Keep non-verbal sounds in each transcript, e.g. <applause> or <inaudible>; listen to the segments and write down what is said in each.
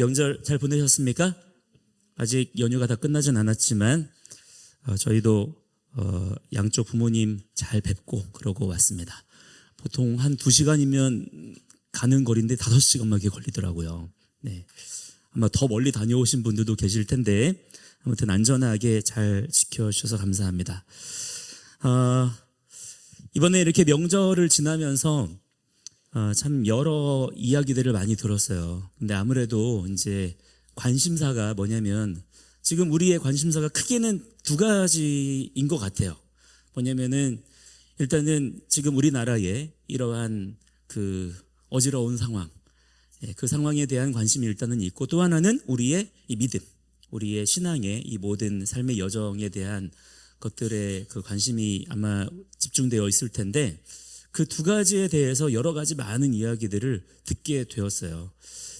명절 잘 보내셨습니까? 아직 연휴가 다 끝나진 않았지만 어, 저희도 어, 양쪽 부모님 잘 뵙고 그러고 왔습니다. 보통 한 두 시간이면 가는 거리인데 다섯 시간밖에 걸리더라고요. 네. 아마 더 멀리 다녀오신 분들도 계실 텐데 아무튼 안전하게 잘 지켜주셔서 감사합니다. 아, 이번에 이렇게 명절을 지나면서 아, 참 여러 이야기들을 많이 들었어요. 근데 아무래도 이제 관심사가 뭐냐면 지금 우리의 관심사가 크게는 두 가지인 것 같아요. 뭐냐면은 일단은 지금 우리나라의 이러한 그 어지러운 상황, 예, 그 상황에 대한 관심이 일단은 있고 또 하나는 우리의 이 믿음, 우리의 신앙의 이 모든 삶의 여정에 대한 것들에 그 관심이 아마 집중되어 있을 텐데 그 두 가지에 대해서 여러 가지 많은 이야기들을 듣게 되었어요.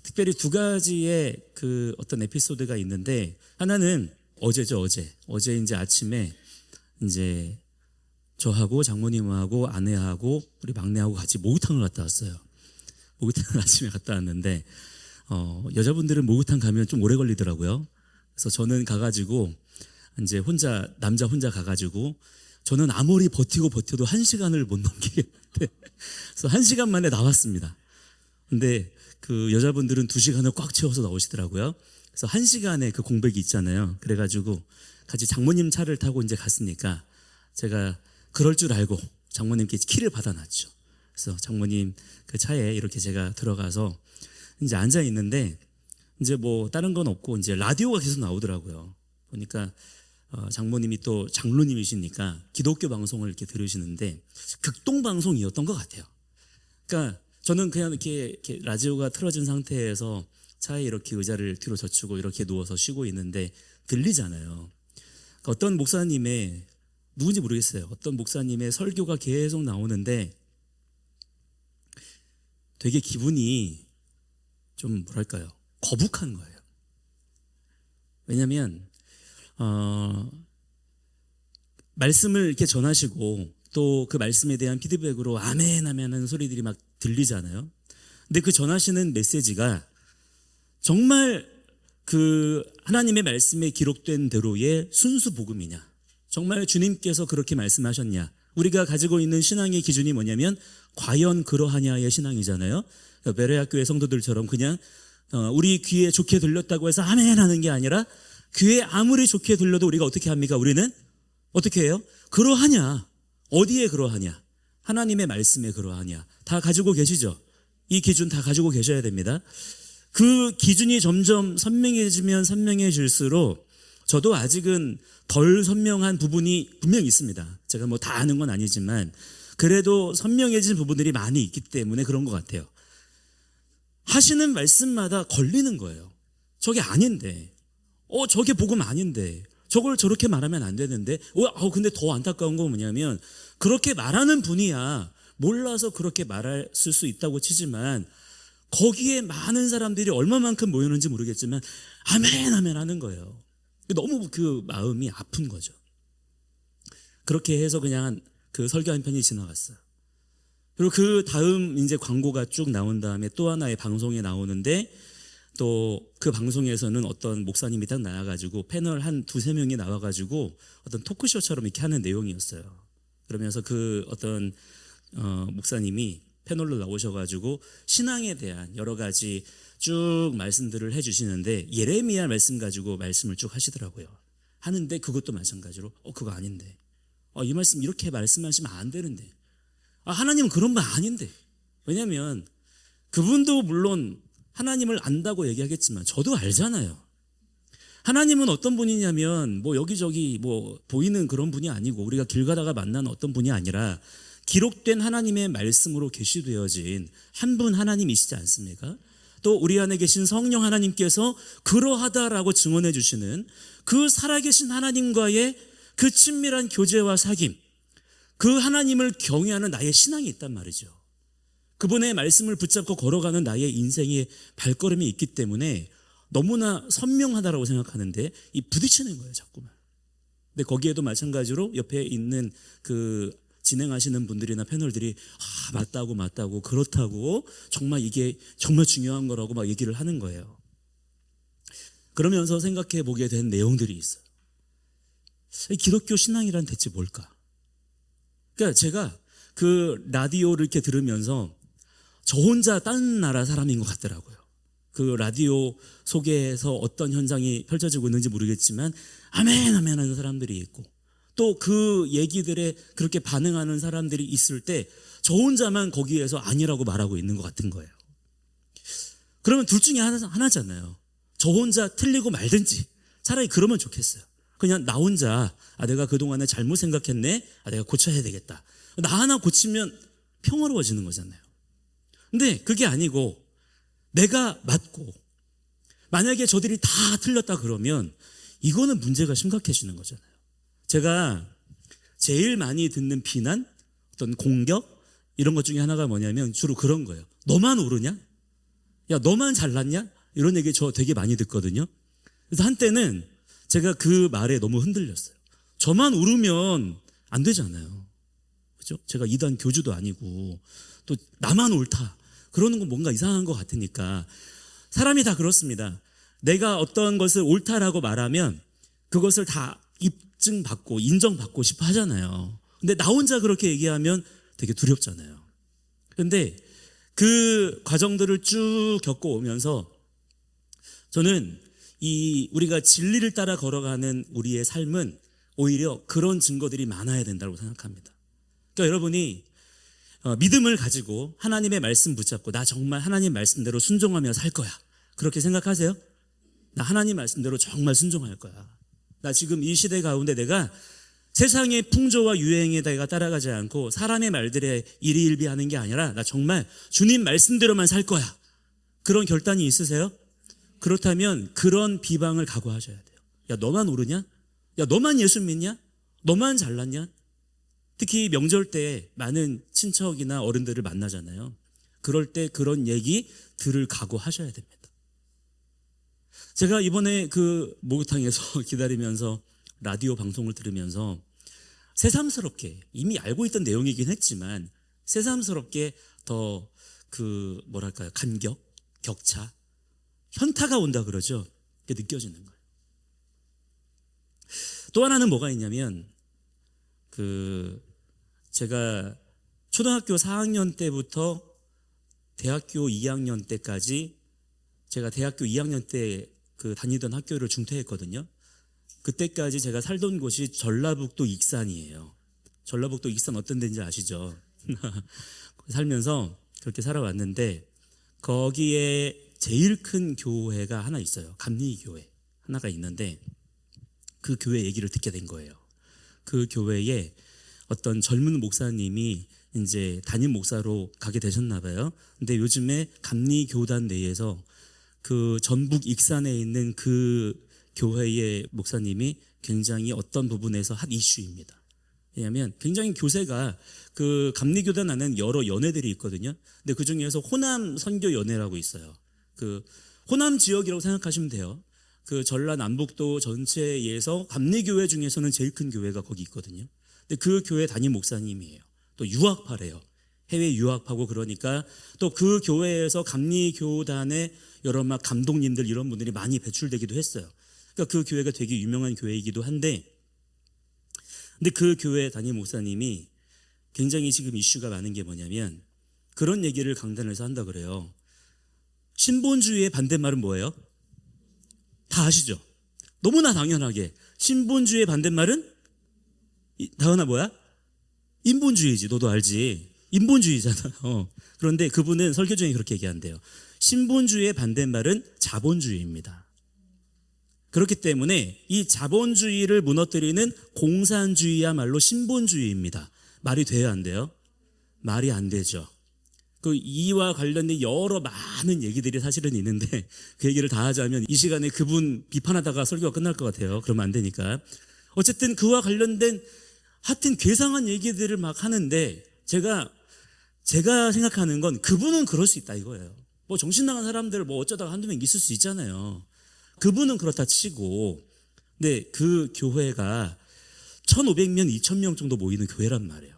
특별히 두 가지의 그 어떤 에피소드가 있는데 하나는 어제죠 어제 어제 이제 아침에 이제 저하고 장모님하고 아내하고 우리 막내하고 같이 목욕탕을 갔다 왔어요. 목욕탕을 <laughs> 아침에 갔다 왔는데 어, 여자분들은 목욕탕 가면 좀 오래 걸리더라고요. 그래서 저는 가가지고 이제 혼자 남자 혼자 가가지고 저는 아무리 버티고 버텨도 한 시간을 못 넘기겠는데 그래서 한 시간 만에 나왔습니다. 근데 그 여자분들은 두 시간을 꽉 채워서 나오시더라고요. 그래서 한 시간에 그 공백이 있잖아요. 그래가지고 같이 장모님 차를 타고 이제 갔으니까 제가 그럴 줄 알고 장모님께 키를 받아놨죠. 그래서 장모님 그 차에 이렇게 제가 들어가서 이제 앉아 있는데 이제 뭐 다른 건 없고 이제 라디오가 계속 나오더라고요. 보니까 어, 장모님이 또 장로님이시니까 기독교 방송을 이렇게 들으시는데 극동 방송이었던 것 같아요. 그러니까 저는 그냥 이렇게, 이렇게 라디오가 틀어진 상태에서 차에 이렇게 의자를 뒤로 젖히고 이렇게 누워서 쉬고 있는데 들리잖아요. 그러니까 어떤 목사님의 누군지 모르겠어요. 어떤 목사님의 설교가 계속 나오는데 되게 기분이 좀 뭐랄까요? 거북한 거예요. 왜냐하면 어, 말씀을 이렇게 전하시고 또 그 말씀에 대한 피드백으로 아멘 하는 소리들이 막 들리잖아요. 근데 그 전하시는 메시지가 정말 그 하나님의 말씀에 기록된 대로의 순수 복음이냐? 정말 주님께서 그렇게 말씀하셨냐? 우리가 가지고 있는 신앙의 기준이 뭐냐면 과연 그러하냐의 신앙이잖아요. 그러니까 베레아 교회 성도들처럼 그냥 어, 우리 귀에 좋게 들렸다고 해서 아멘 하는 게 아니라 귀에 아무리 좋게 들려도 우리가 어떻게 합니까? 우리는 어떻게 해요? 그러하냐? 어디에 그러하냐? 하나님의 말씀에 그러하냐? 다 가지고 계시죠? 이 기준 다 가지고 계셔야 됩니다. 그 기준이 점점 선명해지면 선명해질수록 저도 아직은 덜 선명한 부분이 분명히 있습니다. 제가 뭐 다 아는 건 아니지만 그래도 선명해진 부분들이 많이 있기 때문에 그런 것 같아요. 하시는 말씀마다 걸리는 거예요. 저게 아닌데. 어, 저게 복음 아닌데. 저걸 저렇게 말하면 안 되는데. 어, 어, 근데 더 안타까운 건 뭐냐면 그렇게 말하는 분이야 몰라서 그렇게 말할 수 있다고 치지만 거기에 많은 사람들이 얼마만큼 모였는지 모르겠지만 아멘 아멘 하는 거예요. 너무 그 마음이 아픈 거죠. 그렇게 해서 그냥 그 설교 한 편이 지나갔어요. 그리고 그 다음 이제 광고가 쭉 나온 다음에 또 하나의 방송에 나오는데 또 그 방송에서는 어떤 목사님이 딱 나와가지고 패널 한 두세 명이 나와가지고 어떤 토크쇼처럼 이렇게 하는 내용이었어요. 그러면서 그 어떤 어, 목사님이 패널로 나오셔가지고 신앙에 대한 여러 가지 쭉 말씀들을 해주시는데 예레미야 말씀 가지고 말씀을 쭉 하시더라고요. 하는데 그것도 마찬가지로 어 그거 아닌데 어, 이 말씀 이렇게 말씀하시면 안 되는데 아, 하나님은 그런 말 아닌데 왜냐하면 그분도 물론 하나님을 안다고 얘기하겠지만 저도 알잖아요. 하나님은 어떤 분이냐면 뭐 여기저기 뭐 보이는 그런 분이 아니고 우리가 길 가다가 만나는 어떤 분이 아니라 기록된 하나님의 말씀으로 계시되어진 한 분 하나님이시지 않습니까? 또 우리 안에 계신 성령 하나님께서 그러하다라고 증언해 주시는 그 살아계신 하나님과의 그 친밀한 교제와 사귐, 그 하나님을 경외하는 나의 신앙이 있단 말이죠. 그분의 말씀을 붙잡고 걸어가는 나의 인생의 발걸음이 있기 때문에 너무나 선명하다라고 생각하는데 이 부딪히는 거예요, 자꾸만. 근데 거기에도 마찬가지로 옆에 있는 그 진행하시는 분들이나 패널들이 아, 맞다고 맞다고 그렇다고 정말 이게 정말 중요한 거라고 막 얘기를 하는 거예요. 그러면서 생각해 보게 된 내용들이 있어요. 이 기독교 신앙이란 대체 뭘까? 그러니까 제가 그 라디오를 이렇게 들으면서 저 혼자 딴 나라 사람인 것 같더라고요. 그 라디오 속에서 어떤 현상이 펼쳐지고 있는지 모르겠지만 아멘 아멘 하는 사람들이 있고 또 그 얘기들에 그렇게 반응하는 사람들이 있을 때 저 혼자만 거기에서 아니라고 말하고 있는 것 같은 거예요. 그러면 둘 중에 하나, 하나잖아요. 저 혼자 틀리고 말든지 차라리 그러면 좋겠어요. 그냥 나 혼자 아 내가 그동안에 잘못 생각했네. 아 내가 고쳐야 되겠다. 나 하나 고치면 평화로워지는 거잖아요. 근데 그게 아니고 내가 맞고 만약에 저들이 다 틀렸다 그러면 이거는 문제가 심각해지는 거잖아요. 제가 제일 많이 듣는 비난, 어떤 공격 이런 것 중에 하나가 뭐냐면 주로 그런 거예요. 너만 오르냐? 야, 너만 잘났냐? 이런 얘기 저 되게 많이 듣거든요. 그래서 한때는 제가 그 말에 너무 흔들렸어요. 저만 오르면 안 되잖아요. 그죠? 제가 이단 교주도 아니고 또 나만 옳다. 그러는 건 뭔가 이상한 것 같으니까 사람이 다 그렇습니다. 내가 어떤 것을 옳다라고 말하면 그것을 다 입증받고 인정받고 싶어 하잖아요. 근데 나 혼자 그렇게 얘기하면 되게 두렵잖아요. 근데 그 과정들을 쭉 겪어오면서 저는 이 우리가 진리를 따라 걸어가는 우리의 삶은 오히려 그런 증거들이 많아야 된다고 생각합니다. 그러니까 여러분이 어, 믿음을 가지고 하나님의 말씀 붙잡고 나 정말 하나님 말씀대로 순종하며 살 거야. 그렇게 생각하세요? 나 하나님 말씀대로 정말 순종할 거야. 나 지금 이 시대 가운데 내가 세상의 풍조와 유행에 내가 따라가지 않고 사람의 말들에 일희일비하는 게 아니라 나 정말 주님 말씀대로만 살 거야. 그런 결단이 있으세요? 그렇다면 그런 비방을 각오하셔야 돼요. 야 너만 오르냐? 야 너만 예수 믿냐? 너만 잘났냐? 특히 명절 때 많은 친척이나 어른들을 만나잖아요. 그럴 때 그런 얘기 들을 각오하셔야 됩니다. 제가 이번에 그 목욕탕에서 <laughs> 기다리면서 라디오 방송을 들으면서 새삼스럽게 이미 알고 있던 내용이긴 했지만 새삼스럽게 더 그 뭐랄까요 간격, 격차, 현타가 온다 그러죠. 그게 느껴지는 거예요. 또 하나는 뭐가 있냐면 그 제가 초등학교 4학년 때부터 대학교 2학년 때까지 제가 대학교 2학년 때 그 다니던 학교를 중퇴했거든요. 그때까지 제가 살던 곳이 전라북도 익산이에요. 전라북도 익산 어떤 데인지 아시죠? <laughs> 살면서 그렇게 살아왔는데 거기에 제일 큰 교회가 하나 있어요. 감리교회 하나가 있는데 그 교회 얘기를 듣게 된 거예요. 그 교회에 어떤 젊은 목사님이 이제 담임 목사로 가게 되셨나 봐요. 근데 요즘에 감리 교단 내에서 그 전북 익산에 있는 그 교회의 목사님이 굉장히 어떤 부분에서 핫 이슈입니다. 왜냐하면 굉장히 교세가 그 감리교단 안에는 여러 연회들이 있거든요. 근데 그 중에서 호남 선교 연회라고 있어요. 그 호남 지역이라고 생각하시면 돼요. 그 전라남북도 전체에서 감리교회 중에서는 제일 큰 교회가 거기 있거든요. 근데 그 교회 담임 목사님이에요. 또 유학파래요. 해외 유학하고 그러니까 또 그 교회에서 감리교단의 여러 막 감독님들 이런 분들이 많이 배출되기도 했어요. 그러니까 그 교회가 되게 유명한 교회이기도 한데 근데 그 교회 담임 목사님이 굉장히 지금 이슈가 많은 게 뭐냐면 그런 얘기를 강단에서 한다 그래요. 신본주의의 반대말은 뭐예요? 다 아시죠? 너무나 당연하게 신본주의의 반대말은 이- 다은아 뭐야? 인본주의지. 너도 알지. 인본주의잖아. <laughs> 어. 그런데 그분은 설교 중에 그렇게 얘기한대요. 신본주의의 반대말은 자본주의입니다. 그렇기 때문에 이 자본주의를 무너뜨리는 공산주의야말로 신본주의입니다. 말이 돼야 안 돼요? 말이 안 되죠. 그 이와 관련된 여러 많은 얘기들이 사실은 있는데 그 얘기를 다 하자면 이 시간에 그분 비판하다가 설교가 끝날 것 같아요. 그러면 안 되니까. 어쨌든 그와 관련된 하여튼 괴상한 얘기들을 막 하는데 제가 제가 생각하는 건 그분은 그럴 수 있다 이거예요. 뭐 정신 나간 사람들 뭐 어쩌다가 한두 명 있을 수 있잖아요. 그분은 그렇다 치고 근데 그 교회가 1,500명, 2,000명 정도 모이는 교회란 말이에요.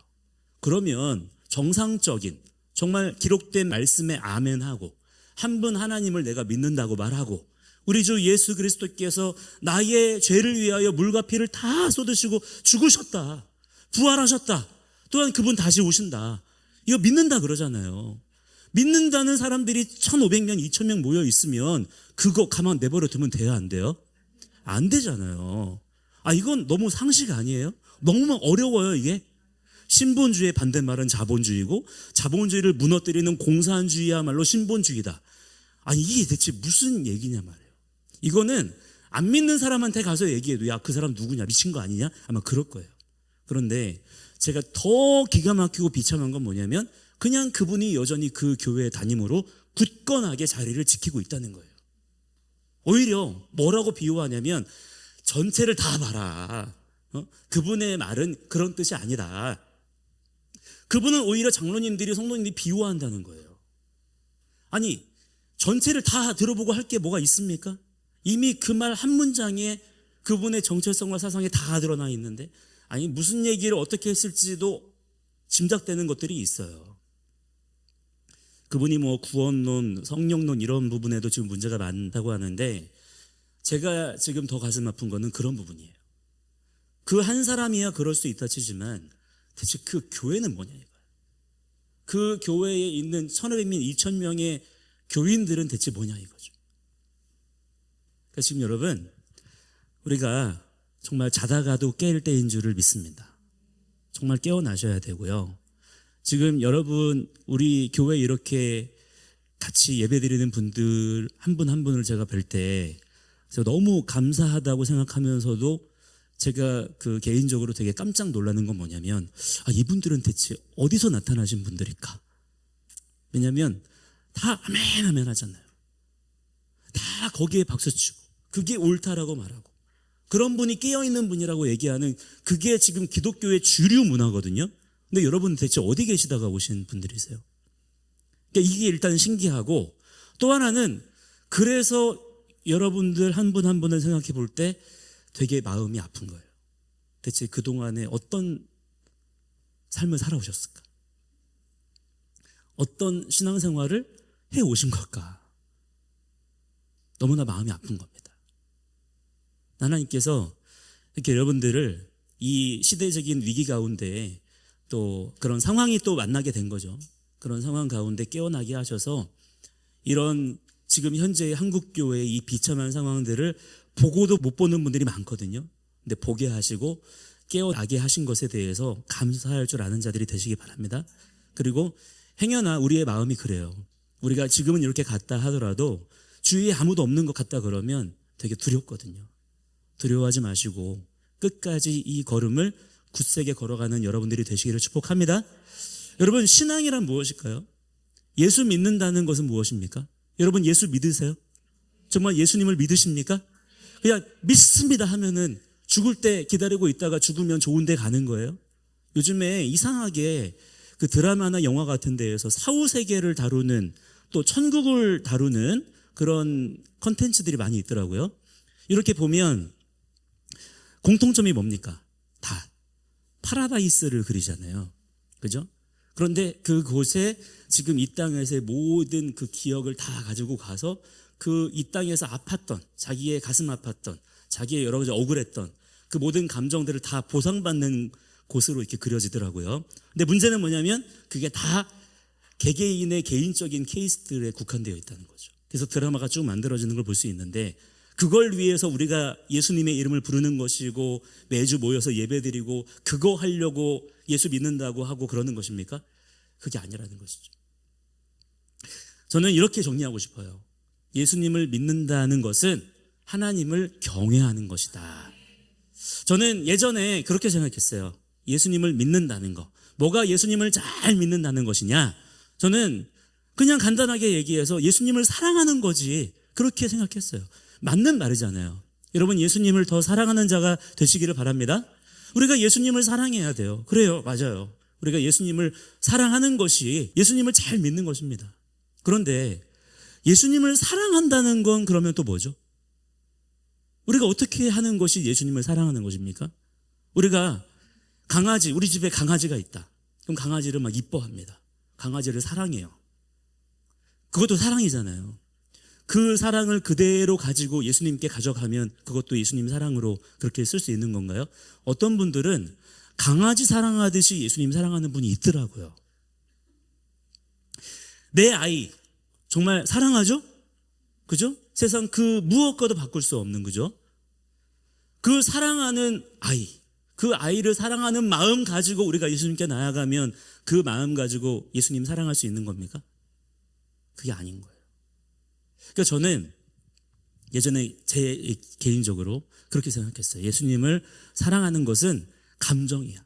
그러면 정상적인 정말 기록된 말씀에 아멘하고 한 분 하나님을 내가 믿는다고 말하고 우리 주 예수 그리스도께서 나의 죄를 위하여 물과 피를 다 쏟으시고 죽으셨다. 부활하셨다. 또한 그분 다시 오신다. 이거 믿는다 그러잖아요. 믿는다는 사람들이 1,500명, 2,000명 모여 있으면 그거 가만 내버려 두면 돼야 안 돼요? 안 되잖아요. 아, 이건 너무 상식 아니에요? 너무 어려워요, 이게? 신본주의의 반대말은 자본주의고 자본주의를 무너뜨리는 공산주의야말로 신본주의다. 아니 이게 대체 무슨 얘기냐 말이에요. 이거는 안 믿는 사람한테 가서 얘기해도 야 그 사람 누구냐 미친 거 아니냐 아마 그럴 거예요. 그런데 제가 더 기가 막히고 비참한 건 뭐냐면 그냥 그분이 여전히 그 교회 다님으로 굳건하게 자리를 지키고 있다는 거예요. 오히려 뭐라고 비유하냐면 전체를 다 봐라. 어? 그분의 말은 그런 뜻이 아니다. 그분은 오히려 장로님들이 성도님들이 비유한다는 거예요. 아니 전체를 다 들어보고 할 게 뭐가 있습니까? 이미 그 말 한 문장에 그분의 정체성과 사상이 다 드러나 있는데 아니 무슨 얘기를 어떻게 했을지도 짐작되는 것들이 있어요. 그분이 뭐 구원론, 성령론 이런 부분에도 지금 문제가 많다고 하는데 제가 지금 더 가슴 아픈 거는 그런 부분이에요. 그 한 사람이야 그럴 수 있다 치지만 대체 그 교회는 뭐냐 이거예요. 그 교회에 있는 1,500명, 2,000명의 교인들은 대체 뭐냐 이거죠. 그러니까 지금 여러분 우리가 정말 자다가도 깰 때인 줄을 믿습니다. 정말 깨어나셔야 되고요. 지금 여러분 우리 교회 이렇게 같이 예배 드리는 분들 한 분한 분을 제가 뵐때 너무 감사하다고 생각하면서도 제가 그 개인적으로 되게 깜짝 놀라는 건 뭐냐면 아, 이분들은 대체 어디서 나타나신 분들일까? 왜냐하면 다 아멘 아멘 하잖아요. 다 거기에 박수 치고 그게 옳다라고 말하고 그런 분이 깨어 있는 분이라고 얘기하는 그게 지금 기독교의 주류 문화거든요. 근데 여러분 대체 어디 계시다가 오신 분들이세요? 그러니까 이게 일단 신기하고 또 하나는 그래서 여러분들 한 분한 분을 생각해 볼 때 되게 마음이 아픈 거예요. 대체 그동안에 어떤 삶을 살아오셨을까? 어떤 신앙생활을 해 오신 걸까? 너무나 마음이 아픈 겁니다. 하나님께서 이렇게 여러분들을 이 시대적인 위기 가운데 또 그런 상황이 또 만나게 된 거죠. 그런 상황 가운데 깨어나게 하셔서 이런 지금 현재의 한국 교회의 이 비참한 상황들을 보고도 못 보는 분들이 많거든요. 근데 보게 하시고 깨어나게 하신 것에 대해서 감사할 줄 아는 자들이 되시기 바랍니다. 그리고 행여나 우리의 마음이 그래요. 우리가 지금은 이렇게 갔다 하더라도 주위에 아무도 없는 것 같다 그러면 되게 두렵거든요. 두려워하지 마시고 끝까지 이 걸음을 굳세게 걸어가는 여러분들이 되시기를 축복합니다. 여러분 신앙이란 무엇일까요? 예수 믿는다는 것은 무엇입니까? 여러분 예수 믿으세요? 정말 예수님을 믿으십니까? 그냥 믿습니다 하면은 죽을 때 기다리고 있다가 죽으면 좋은 데 가는 거예요. 요즘에 이상하게 그 드라마나 영화 같은 데에서 사후 세계를 다루는 또 천국을 다루는 그런 컨텐츠들이 많이 있더라고요. 이렇게 보면 공통점이 뭡니까? 다 파라다이스를 그리잖아요. 그죠? 그런데 그곳에 지금 이 땅에서의 모든 그 기억을 다 가지고 가서 그 이 땅에서 아팠던 자기의 가슴 아팠던 자기의 여러 가지 억울했던 그 모든 감정들을 다 보상받는 곳으로 이렇게 그려지더라고요. 근데 문제는 뭐냐면 그게 다 개개인의 개인적인 케이스들에 국한되어 있다는 거죠. 그래서 드라마가 쭉 만들어지는 걸 볼 수 있는데 그걸 위해서 우리가 예수님의 이름을 부르는 것이고 매주 모여서 예배드리고 그거 하려고 예수 믿는다고 하고 그러는 것입니까? 그게 아니라는 것이죠. 저는 이렇게 정리하고 싶어요. 예수님을 믿는다는 것은 하나님을 경외하는 것이다. 저는 예전에 그렇게 생각했어요. 예수님을 믿는다는 거. 뭐가 예수님을 잘 믿는다는 것이냐? 저는 그냥 간단하게 얘기해서 예수님을 사랑하는 거지. 그렇게 생각했어요. 맞는 말이잖아요. 여러분 예수님을 더 사랑하는 자가 되시기를 바랍니다. 우리가 예수님을 사랑해야 돼요. 그래요. 맞아요. 우리가 예수님을 사랑하는 것이 예수님을 잘 믿는 것입니다. 그런데 예수님을 사랑한다는 건 그러면 또 뭐죠? 우리가 어떻게 하는 것이 예수님을 사랑하는 것입니까? 우리가 강아지, 우리 집에 강아지가 있다. 그럼 강아지를 막 이뻐합니다. 강아지를 사랑해요. 그것도 사랑이잖아요. 그 사랑을 그대로 가지고 예수님께 가져가면 그것도 예수님 사랑으로 그렇게 쓸 수 있는 건가요? 어떤 분들은 강아지 사랑하듯이 예수님 사랑하는 분이 있더라고요. 내 아이 정말 사랑하죠? 그죠? 세상 그 무엇과도 바꿀 수 없는 그죠? 그 사랑하는 아이, 그 아이를 사랑하는 마음 가지고 우리가 예수님께 나아가면 그 마음 가지고 예수님 사랑할 수 있는 겁니까? 그게 아닌 거예요. 그러니까 저는 예전에 제 개인적으로 그렇게 생각했어요. 예수님을 사랑하는 것은 감정이야.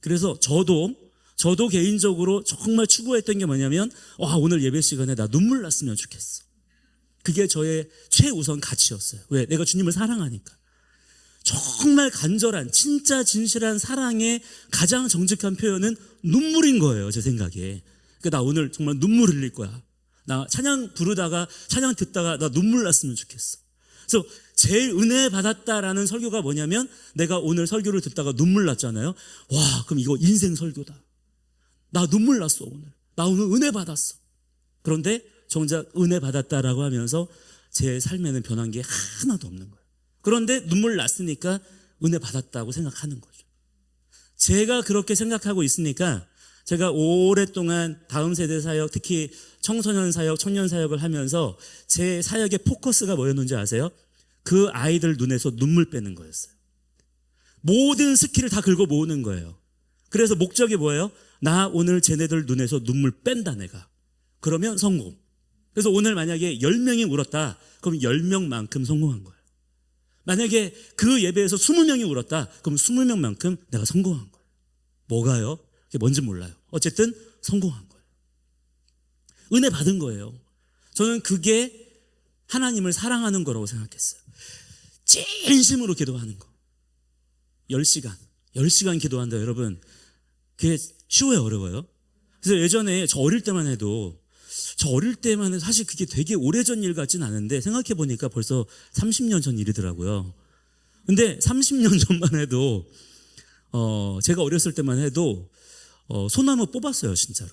그래서 저도 저도 개인적으로 정말 추구했던 게 뭐냐면 와 오늘 예배 시간에 나 눈물 났으면 좋겠어. 그게 저의 최우선 가치였어요. 왜? 내가 주님을 사랑하니까. 정말 간절한 진짜 진실한 사랑의 가장 정직한 표현은 눈물인 거예요. 제 생각에. 그러니까 나 오늘 정말 눈물 흘릴 거야. 나 찬양 부르다가 찬양 듣다가 나 눈물 났으면 좋겠어. 그래서 제일 은혜 받았다라는 설교가 뭐냐면 내가 오늘 설교를 듣다가 눈물 났잖아요. 와, 그럼 이거 인생 설교다. 나 눈물 났어, 오늘. 나 오늘 은혜 받았어. 그런데 정작 은혜 받았다라고 하면서 제 삶에는 변한 게 하나도 없는 거예요. 그런데 눈물 났으니까 은혜 받았다고 생각하는 거죠. 제가 그렇게 생각하고 있으니까 제가 오랫동안 다음 세대 사역, 특히 청소년 사역, 청년 사역을 하면서 제 사역의 포커스가 뭐였는지 아세요? 그 아이들 눈에서 눈물 빼는 거였어요. 모든 스킬을 다 긁어 모으는 거예요. 그래서 목적이 뭐예요? 나 오늘 쟤네들 눈에서 눈물 뺀다 내가. 그러면 성공. 그래서 오늘 만약에 10명이 울었다. 그럼 10명만큼 성공한 거예요. 만약에 그 예배에서 20명이 울었다. 그럼 20명만큼 내가 성공한 거예요. 뭐가요? 그게 뭔지 몰라요. 어쨌든 성공한 거예요. 은혜 받은 거예요. 저는 그게 하나님을 사랑하는 거라고 생각했어요. 진심으로 기도하는 거. 10시간. 10시간 기도한다, 여러분. 그게 쉬워요, 어려워요? 그래서 예전에 저 어릴 때만 해도 저 어릴 때만 해도 사실 그게 되게 오래전 일 같진 않은데 생각해 보니까 벌써 30년 전 일이더라고요. 근데 30년 전만 해도 어 제가 어렸을 때만 해도 어 소나무 뽑았어요, 진짜로.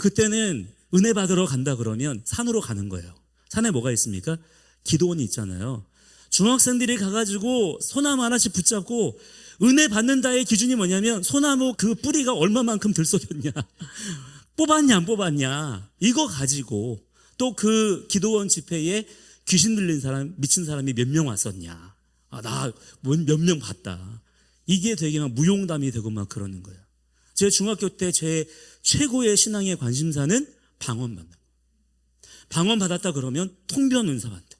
그때는 은혜 받으러 간다 그러면 산으로 가는 거예요. 산에 뭐가 있습니까? 기도원이 있잖아요. 중학생들이 가가지고 소나무 하나씩 붙잡고 은혜 받는다의 기준이 뭐냐면 소나무 그 뿌리가 얼마만큼 들썩였냐. <laughs> 뽑았냐, 안 뽑았냐. 이거 가지고 또 그 기도원 집회에 귀신 들린 사람, 미친 사람이 몇 명 왔었냐. 아, 나 몇 명 봤다. 이게 되게 막 무용담이 되고 막 그러는 거예요. 제 중학교 때 제 최고의 신앙의 관심사는 방언 받는 거. 방언 받았다 그러면 통변 은사 받는 거.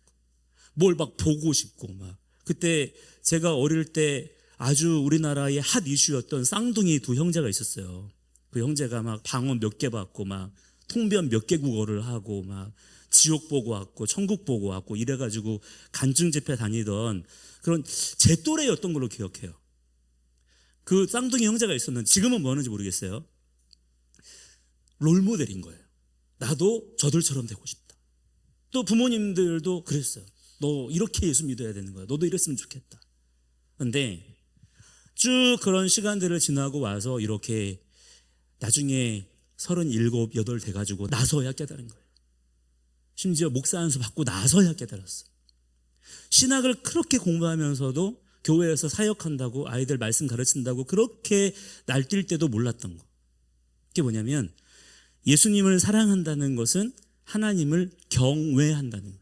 뭘 막 보고 싶고 막. 그때 제가 어릴 때 아주 우리나라의 핫 이슈였던 쌍둥이 두 형제가 있었어요. 그 형제가 막 방언 몇 개 받고 막 통변 몇 개 국어를 하고 막 지옥 보고 왔고 천국 보고 왔고 이래가지고 간증 집회 다니던 그런 제 또래였던 걸로 기억해요. 그 쌍둥이 형제가 있었는데 지금은 뭐 하는지 모르겠어요. 롤모델인 거예요. 나도 저들처럼 되고 싶다. 또 부모님들도 그랬어요. 너 이렇게 예수 믿어야 되는 거야. 너도 이랬으면 좋겠다. 근데 쭉 그런 시간들을 지나고 와서 이렇게 나중에 서른일곱, 여덟 돼가지고 나서야 깨달은 거예요. 심지어 목사 한수 받고 나서야 깨달았어요. 신학을 그렇게 공부하면서도 교회에서 사역한다고 아이들 말씀 가르친다고 그렇게 날뛸 때도 몰랐던 거. 그게 뭐냐면 예수님을 사랑한다는 것은 하나님을 경외한다는.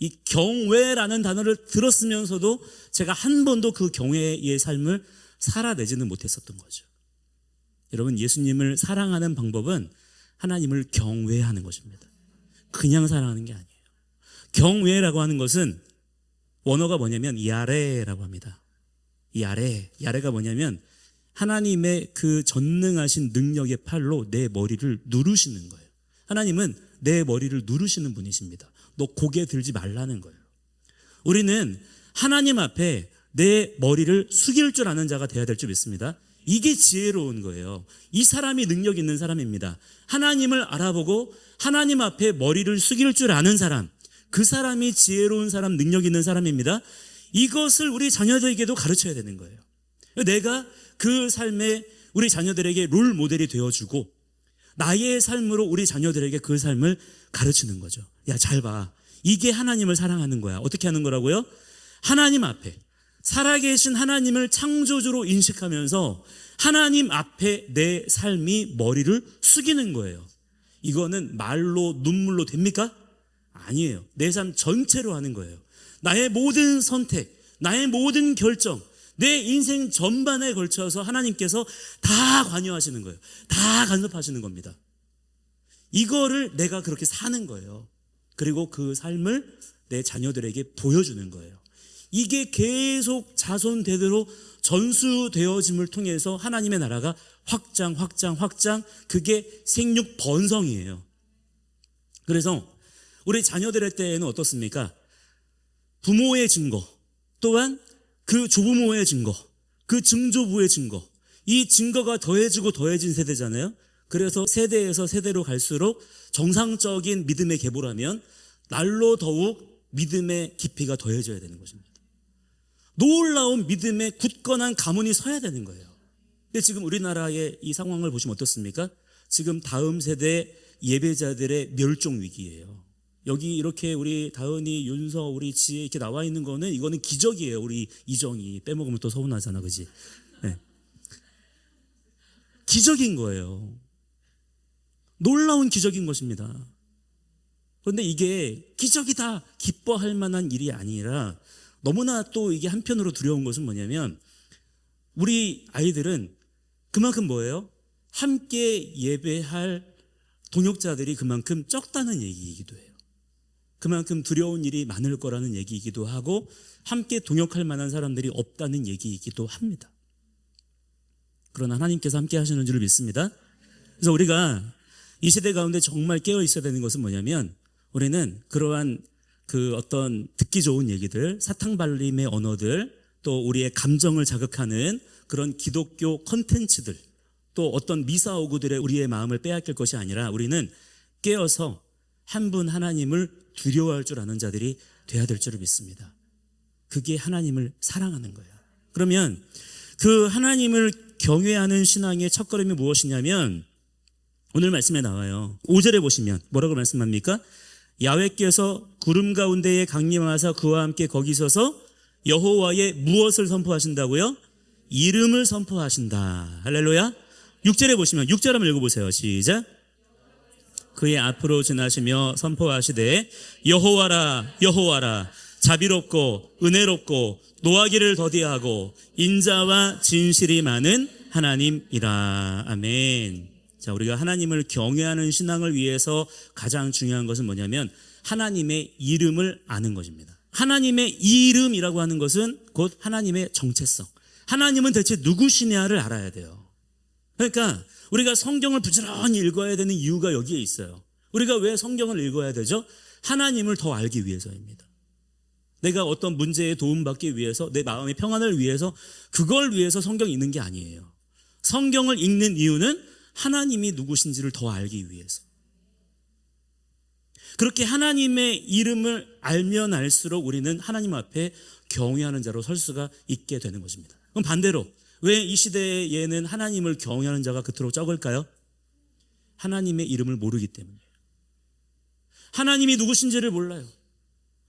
이 경외라는 단어를 들었으면서도 제가 한 번도 그 경외의 삶을 살아내지는 못했었던 거죠. 여러분, 예수님을 사랑하는 방법은 하나님을 경외하는 것입니다. 그냥 사랑하는 게 아니에요. 경외라고 하는 것은 원어가 뭐냐면 야레라고 합니다. 야레, 야레가 뭐냐면 하나님의 그 전능하신 능력의 팔로 내 머리를 누르시는 거예요. 하나님은 내 머리를 누르시는 분이십니다. 너 고개 들지 말라는 거예요. 우리는 하나님 앞에 내 머리를 숙일 줄 아는 자가 되어야 될 줄 믿습니다. 이게 지혜로운 거예요. 이 사람이 능력 있는 사람입니다. 하나님을 알아보고 하나님 앞에 머리를 숙일 줄 아는 사람. 그 사람이 지혜로운 사람, 능력 있는 사람입니다. 이것을 우리 자녀들에게도 가르쳐야 되는 거예요. 내가 그 삶에 우리 자녀들에게 롤 모델이 되어주고 나의 삶으로 우리 자녀들에게 그 삶을 가르치는 거죠. 야, 잘 봐. 이게 하나님을 사랑하는 거야. 어떻게 하는 거라고요? 하나님 앞에 살아계신 하나님을 창조주로 인식하면서 하나님 앞에 내 삶이 머리를 숙이는 거예요. 이거는 말로 눈물로 됩니까? 아니에요. 내 삶 전체로 하는 거예요. 나의 모든 선택, 나의 모든 결정, 내 인생 전반에 걸쳐서 하나님께서 다 관여하시는 거예요. 다 간섭하시는 겁니다. 이거를 내가 그렇게 사는 거예요. 그리고 그 삶을 내 자녀들에게 보여주는 거예요. 이게 계속 자손대대로 전수되어짐을 통해서 하나님의 나라가 확장, 확장, 확장, 그게 생육 번성이에요. 그래서 우리 자녀들의 때에는 어떻습니까? 부모의 증거, 또한 그 조부모의 증거, 그 증조부의 증거, 이 증거가 더해지고 더해진 세대잖아요. 그래서 세대에서 세대로 갈수록 정상적인 믿음의 계보라면 날로 더욱 믿음의 깊이가 더해져야 되는 것입니다. 놀라운 믿음의 굳건한 가문이 서야 되는 거예요. 근데 지금 우리나라의 이 상황을 보시면 어떻습니까? 지금 다음 세대 예배자들의 멸종 위기예요. 여기 이렇게 우리 다은이, 윤서, 우리 지혜 이렇게 나와 있는 거는 이거는 기적이에요. 우리 이정이 빼먹으면 또 서운하잖아, 그지? 네. 기적인 거예요. 놀라운 기적인 것입니다. 그런데 이게 기적이다 기뻐할 만한 일이 아니라 너무나 또 이게 한편으로 두려운 것은 뭐냐면 우리 아이들은 그만큼 뭐예요? 함께 예배할 동역자들이 그만큼 적다는 얘기이기도 해요. 그만큼 두려운 일이 많을 거라는 얘기이기도 하고 함께 동역할 만한 사람들이 없다는 얘기이기도 합니다. 그러나 하나님께서 함께 하시는 줄을 믿습니다. 그래서 우리가 이 시대 가운데 정말 깨어 있어야 되는 것은 뭐냐면 우리는 그러한 그 어떤 듣기 좋은 얘기들, 사탕발림의 언어들, 또 우리의 감정을 자극하는 그런 기독교 컨텐츠들, 또 어떤 미사오구들의 우리의 마음을 빼앗길 것이 아니라 우리는 깨어서 한 분 하나님을 두려워할 줄 아는 자들이 돼야 될 줄을 믿습니다. 그게 하나님을 사랑하는 거예요. 그러면 그 하나님을 경외하는 신앙의 첫걸음이 무엇이냐면 오늘 말씀에 나와요. 5절에 보시면 뭐라고 말씀합니까? 야외께서 구름 가운데에 강림하사 그와 함께 거기 서서 여호와의 무엇을 선포하신다고요? 이름을 선포하신다. 할렐루야. 6절에 보시면 6절 한번 읽어보세요. 시작. 그의 앞으로 지나시며 선포하시되 여호와라 여호와라 자비롭고 은혜롭고 노하기를 더디하고 인자와 진실이 많은 하나님이라 아멘. 자 우리가 하나님을 경외하는 신앙을 위해서 가장 중요한 것은 뭐냐면 하나님의 이름을 아는 것입니다. 하나님의 이름이라고 하는 것은 곧 하나님의 정체성. 하나님은 대체 누구시냐를 알아야 돼요. 그러니까 우리가 성경을 부지런히 읽어야 되는 이유가 여기에 있어요. 우리가 왜 성경을 읽어야 되죠? 하나님을 더 알기 위해서입니다. 내가 어떤 문제에 도움받기 위해서, 내 마음의 평안을 위해서, 그걸 위해서 성경 읽는 게 아니에요. 성경을 읽는 이유는 하나님이 누구신지를 더 알기 위해서. 그렇게 하나님의 이름을 알면 알수록 우리는 하나님 앞에 경외하는 자로 설 수가 있게 되는 것입니다. 그럼 반대로 왜 이 시대에는 하나님을 경외하는 자가 그토록 적을까요? 하나님의 이름을 모르기 때문이에요. 하나님이 누구신지를 몰라요.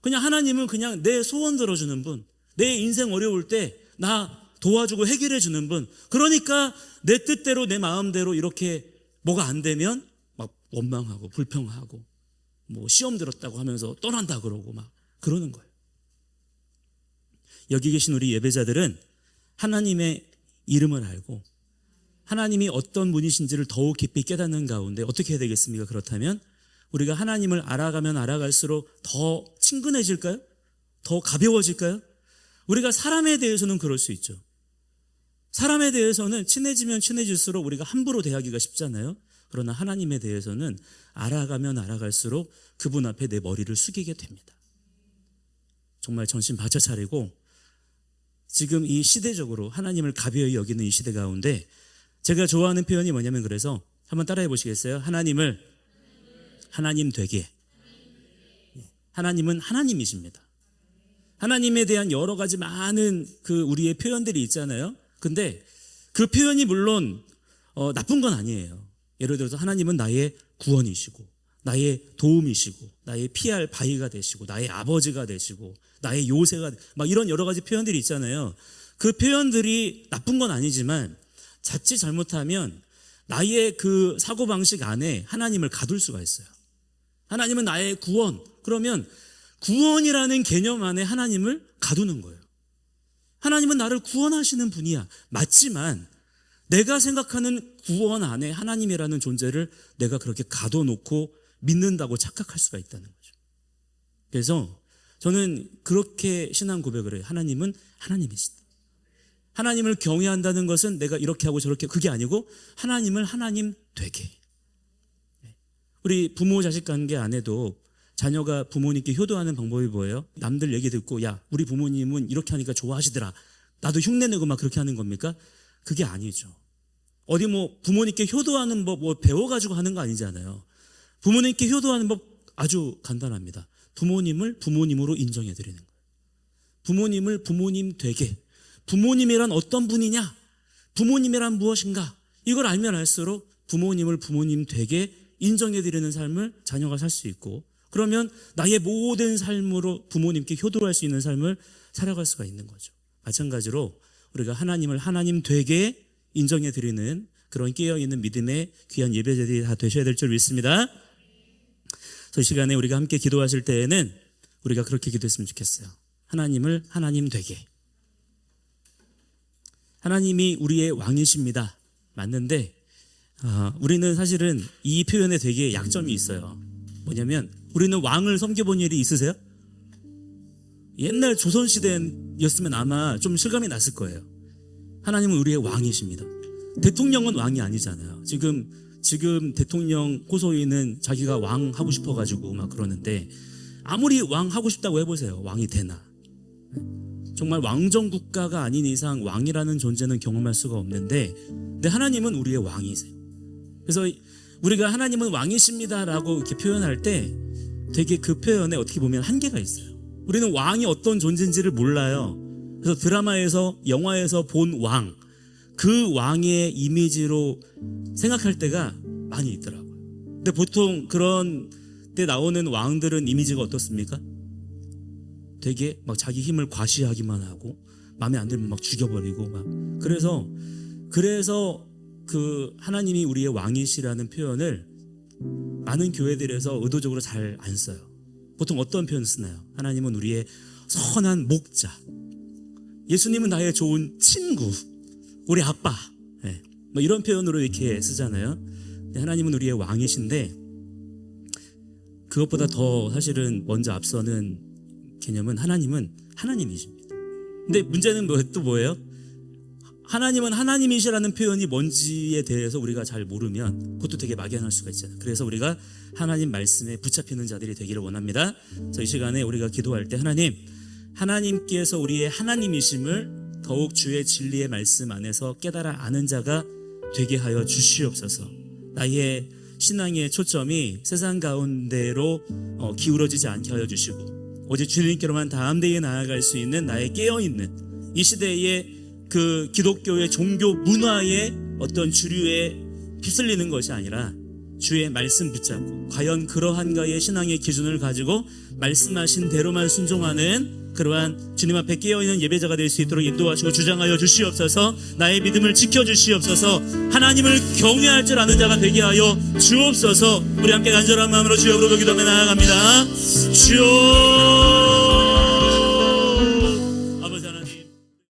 그냥 하나님은 그냥 내 소원 들어주는 분, 내 인생 어려울 때 나 도와주고 해결해 주는 분. 그러니까 내 뜻대로 내 마음대로 이렇게 뭐가 안 되면 막 원망하고 불평하고 뭐 시험 들었다고 하면서 떠난다 그러고 막 그러는 거예요. 여기 계신 우리 예배자들은 하나님의 이름을 알고 하나님이 어떤 분이신지를 더욱 깊이 깨닫는 가운데 어떻게 해야 되겠습니까? 그렇다면 우리가 하나님을 알아가면 알아갈수록 더 친근해질까요? 더 가벼워질까요? 우리가 사람에 대해서는 그럴 수 있죠. 사람에 대해서는 친해지면 친해질수록 우리가 함부로 대하기가 쉽잖아요. 그러나 하나님에 대해서는 알아가면 알아갈수록 그분 앞에 내 머리를 숙이게 됩니다. 정말 정신 바쳐 차리고 지금 이 시대적으로 하나님을 가벼이 여기는 이 시대 가운데 제가 좋아하는 표현이 뭐냐면 그래서 한번 따라해 보시겠어요? 하나님을 하나님 되게. 하나님은 하나님이십니다. 하나님에 대한 여러 가지 많은 그 우리의 표현들이 있잖아요. 근데 그 표현이 물론 어, 나쁜 건 아니에요. 예를 들어서 하나님은 나의 구원이시고 나의 도움이시고 나의 피할 바위가 되시고 나의 아버지가 되시고 나의 요새가 되- 막 이런 여러 가지 표현들이 있잖아요. 그 표현들이 나쁜 건 아니지만 자칫 잘못하면 나의 그 사고 방식 안에 하나님을 가둘 수가 있어요. 하나님은 나의 구원. 그러면 구원이라는 개념 안에 하나님을 가두는 거예요. 하나님은 나를 구원하시는 분이야. 맞지만 내가 생각하는 구원 안에 하나님이라는 존재를 내가 그렇게 가둬놓고 믿는다고 착각할 수가 있다는 거죠. 그래서 저는 그렇게 신앙 고백을 해요. 하나님은 하나님이시다. 하나님을 경외한다는 것은 내가 이렇게 하고 저렇게 그게 아니고 하나님을 하나님 되게. 우리 부모 자식 관계 안에도 자녀가 부모님께 효도하는 방법이 뭐예요? 남들 얘기 듣고 야 우리 부모님은 이렇게 하니까 좋아하시더라. 나도 흉내내고 막 그렇게 하는 겁니까? 그게 아니죠. 어디 뭐 부모님께 효도하는 법 뭐 배워가지고 하는 거 아니잖아요. 부모님께 효도하는 법 아주 간단합니다. 부모님을 부모님으로 인정해 드리는 거예요. 부모님을 부모님 되게. 부모님이란 어떤 분이냐? 부모님이란 무엇인가? 이걸 알면 알수록 부모님을 부모님 되게 인정해 드리는 삶을 자녀가 살 수 있고 그러면 나의 모든 삶으로 부모님께 효도할 수 있는 삶을 살아갈 수가 있는 거죠. 마찬가지로 우리가 하나님을 하나님 되게 인정해 드리는 그런 깨어 있는 믿음의 귀한 예배자들이 다 되셔야 될 줄 믿습니다. 저 시간에 우리가 함께 기도하실 때에는 우리가 그렇게 기도했으면 좋겠어요. 하나님을 하나님 되게. 하나님이 우리의 왕이십니다. 맞는데 아, 우리는 사실은 이 표현에 되게 약점이 있어요. 뭐냐면 우리는 왕을 섬겨본 일이 있으세요? 옛날 조선 시대였으면 아마 좀 실감이 났을 거예요. 하나님은 우리의 왕이십니다. 대통령은 왕이 아니잖아요. 지금 지금 대통령 호소인은 자기가 왕 하고 싶어 가지고 막 그러는데 아무리 왕 하고 싶다고 해보세요. 왕이 되나? 정말 왕정 국가가 아닌 이상 왕이라는 존재는 경험할 수가 없는데, 근데 하나님은 우리의 왕이세요. 그래서 우리가 하나님은 왕이십니다라고 이렇게 표현할 때 되게 그 표현에 어떻게 보면 한계가 있어요. 우리는 왕이 어떤 존재인지를 몰라요. 그래서 드라마에서 영화에서 본 왕, 그 왕의 이미지로 생각할 때가 많이 있더라고요. 근데 보통 그런 때 나오는 왕들은 이미지가 어떻습니까? 되게 막 자기 힘을 과시하기만 하고 마음에 안 들면 막 죽여버리고 막 그래서 그래서 그 하나님이 우리의 왕이시라는 표현을 많은 교회들에서 의도적으로 잘 안 써요. 보통 어떤 표현 쓰나요? 하나님은 우리의 선한 목자. 예수님은 나의 좋은 친구. 우리 아빠. 예, 뭐 이런 표현으로 이렇게 쓰잖아요. 근데 하나님은 우리의 왕이신데 그것보다 더 사실은 먼저 앞서는 개념은 하나님은 하나님이십니다. 근데 문제는 뭐, 또 뭐예요? 하나님은 하나님이시라는 표현이 뭔지에 대해서 우리가 잘 모르면 그것도 되게 막연할 수가 있잖아요. 그래서 우리가 하나님 말씀에 붙잡히는 자들이 되기를 원합니다. 그래서 이 시간에 우리가 기도할 때 하나님, 하나님께서 우리의 하나님이심을 더욱 주의 진리의 말씀 안에서 깨달아 아는 자가 되게 하여 주시옵소서. 나의 신앙의 초점이 세상 가운데로 어, 기울어지지 않게 하여 주시고 오직 주님께로만 다음 대에 나아갈 수 있는 나의 깨어 있는 이 시대의 그 기독교의 종교 문화의 어떤 주류에 휩쓸리는 것이 아니라 주의 말씀 붙잡고 과연 그러한가의 신앙의 기준을 가지고 말씀하신 대로만 순종하는 그러한 주님 앞에 깨어있는 예배자가 될 수 있도록 인도하시고 주장하여 주시옵소서 나의 믿음을 지켜주시옵소서 하나님을 경외할 줄 아는 자가 되게 하여 주옵소서. 우리 함께 간절한 마음으로 부르고 기도하며 나아갑니다. 주여